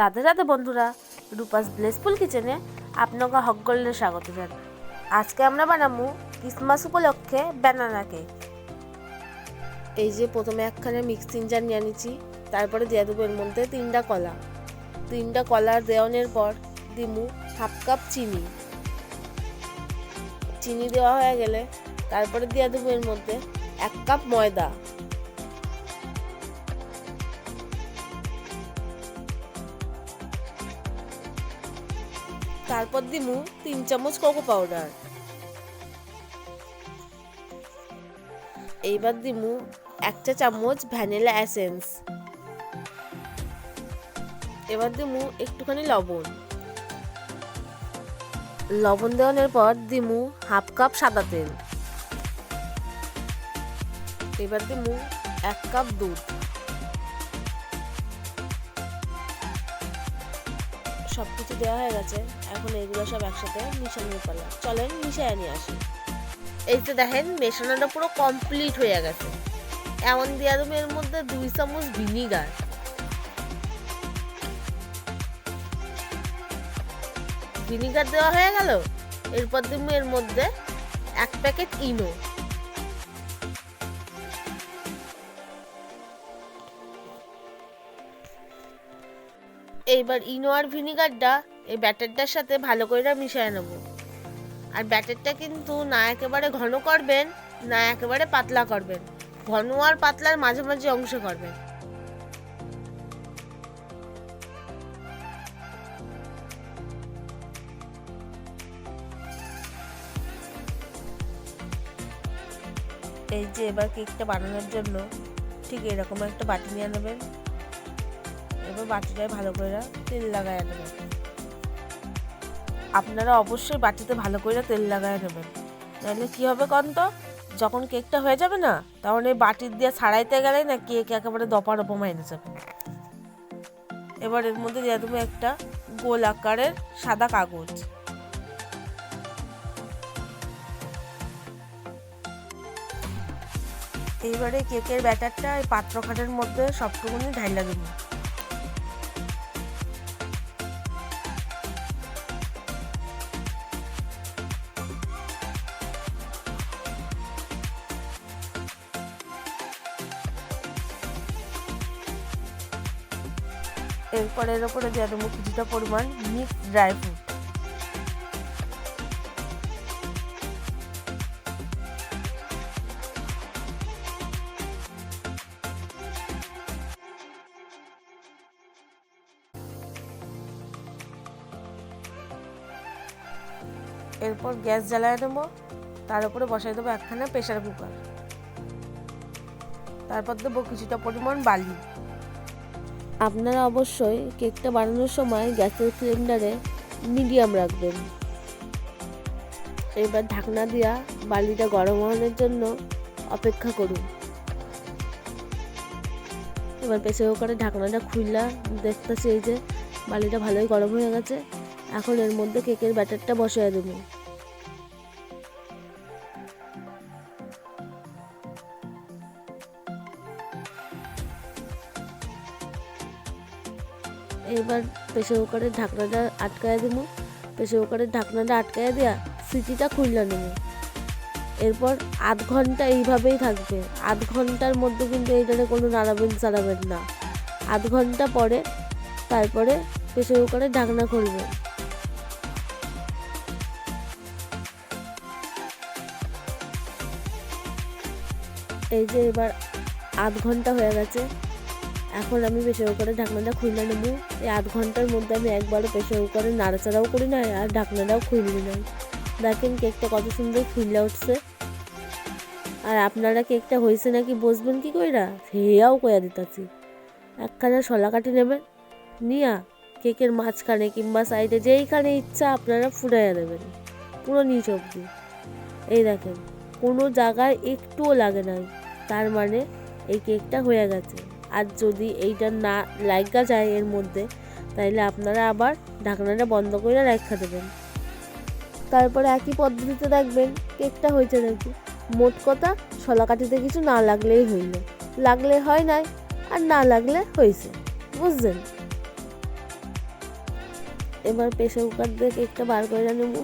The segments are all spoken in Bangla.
রাধে রাধে বন্ধুরা, রূপাস ব্লেসফুল কিচেনে আপনাকে হকগল্লে স্বাগত জানাই। আজকে আমরা বানাবো ক্রিসমাস উপলক্ষে ব্যানানা কেক এই যে প্রথমে একখানে মিক্সিং জার নিয়ে নিচ্ছি, তারপরে দিয়ে দেবো এর মধ্যে তিনটা কলা। তিনটা কলা দেওয়ানোর পর দিমু হাফ কাপ চিনি। চিনি দেওয়া হয়ে গেলে তারপরে দিয়ে দেবো এর মধ্যে এক কাপ ময়দা। তারপর দিমু তিন চামচ কোকো পাউডার এইবার দিমু একটা চামচ ভ্যানিলা এসেন্স এবার দিমু একটুখানি লবণ। লবণ দেওয়ানোর পর দিমু হাফ কাপ সাদা তেল। এবার দিমু এক কাপ দুধ। সব কিছু দেওয়া হয়ে গেছে, এখন এগুলো সব একসাথে মিশানোর পালা। চলেন মিশিয়ে নিয়ে আসি। এই তো দেখেন, মেশানোটা পুরো কমপ্লিট হয়ে গেছে। এমন দিয়ে দেবো এর মধ্যে দুই চামচ ভিনিগার। ভিনিগার দেওয়া হয়ে গেল? এরপর দিব এর মধ্যে এক প্যাকেট ইনো। এইবার ইনো আর ভিনিগারটা এই ব্যাটারটার সাথে ভালো করে মিশিয়ে নেব। আর ব্যাটারটা কিন্তু না একেবারে ঘন করবেন, না একেবারে পাতলা করবেন, ঘন আর পাতলার মাঝামাঝি অংশ করবেন। এই যে এবার কেকটা বানানোর জন্য ঠিক এরকম একটা বাটি নিয়ে নেবেন। এবার বাটিটায় ভালো করে তেল লাগায় নেবেন। আপনারা অবশ্যই বাটিতে ভালো করে তেল লাগায় নেবেন। নাহলে কী হবে কন তো? যখন কেকটা হয়ে যাবে না, তখন এই বাটির দিয়ে ছাড়াইতে গেলে না কেক একেবারে দপা রপা মাইনে যাবে। এবার এর মধ্যে দিয়ে দেবো একটা গোল আকারের সাদা কাগজ। এইবারে কেকের ব্যাটারটা এই পাত্রখাটের মধ্যে সবটুকুনি ঢাইলা দেবো। এরপর এর উপরে দিয়ে দেবো কিছুটা পরিমাণ মিক্স ড্রাই ফ্রুট। এরপর গ্যাস জ্বালায় দেবো, তার উপরে বসাই দেবো একখানা প্রেশার কুকার। তারপর দেবো কিছুটা পরিমাণ বালি। আপনারা অবশ্যই কেকটা বানানোর সময় গ্যাসের সিলিন্ডারে মিডিয়াম রাখবেন। এবার ঢাকনা দিয়া বালিটা গরম হওয়ার জন্য অপেক্ষা করুন। এবার প্রেসার কুকারের ঢাকনাটা খুললা, দেখতেছি এই যে বালিটা ভালোই গরম হয়ে গেছে। এখন এর মধ্যে কেকের ব্যাটারটা বসিয়ে দেবো। এবার প্রেসার কুকারের ঢাকনাটা আটকায় দেবো প্রেসার কুকারের ঢাকনাটা আটকায় দেওয়া সিটিটা খুললা নেব এরপর আধ ঘণ্টা এইভাবেই থাকবে। আধ ঘণ্টার মধ্যে কিন্তু এইটারে কোনো নাড়াবেন চাড়াবেন না। আধ ঘণ্টা পরে তারপরে প্রেসার কুকারের ঢাকনা খুলবে। এই যে এবার আধ ঘণ্টা হয়ে গেছে। এখন আমি প্রেশার কুকারের ঢাকনাটা খুলে নেব। এই আধ ঘণ্টার মধ্যে আমি একবারও প্রেশার কুকারে নাড়াচাড়াও করি না, আর ঢাকনাটাও খুলবি না। দেখেন কেকটা কত সুন্দর ফুলে উঠছে। আর আপনারা কেকটা হয়েছে নাকি বসবেন কি কইরা? হেয়াও কয়া দিতাছি। একখানা শলা কাটি নেবেন, নিয়া কেকের মাঝখানে কিংবা সাইডে যেইখানে ইচ্ছা আপনারা ফুটাইয়া দেবেন, পুরো নিচ অব্দি এই দেখেন, কোনো জায়গায় একটুও লাগে নাই, তার মানে এই কেকটা হয়ে গেছে। আর যদি এইটা না লাগা যায় এর মধ্যে, তাইলে আপনারা আবার ঢাকনাটা বন্ধ করে রাখা দেবেন। তারপরে একই পদ্ধতিতে দেখবেন কেকটা হয়েছে নাকি মোট কথা ছলা কাঠিতে কিছু না লাগলেই হইল। লাগলে হয় নাই, আর না লাগলে হয়েছে বুঝলেন এবার প্রেশার কুকার দিয়ে কেকটা বার করে নেব।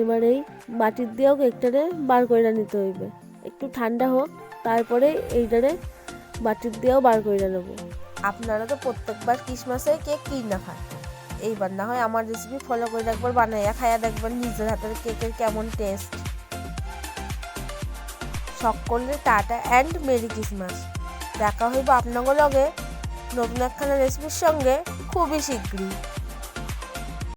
এবার এই বাটির দিয়েও কেকটারে বার করে নিতে হইবে। একটু ঠান্ডা হোক, তারপরে এইটারে বাটির দিয়েও বার করে নেব। আপনারা তো প্রত্যেকবার ক্রিসমাসে কেক কিনা খান। এইবার না হয় আমার রেসিপি ফলো করে একবার বানাইয়া খাইয়া দেখবেন নিজের হাতের কেকের কেমন টেস্ট সকলের টাটা অ্যান্ড মেরি ক্রিসমাস। দেখা হইব আপনাদের লগে নতুন একখানা রেসিপির সঙ্গে। খুবই শীঘ্রই।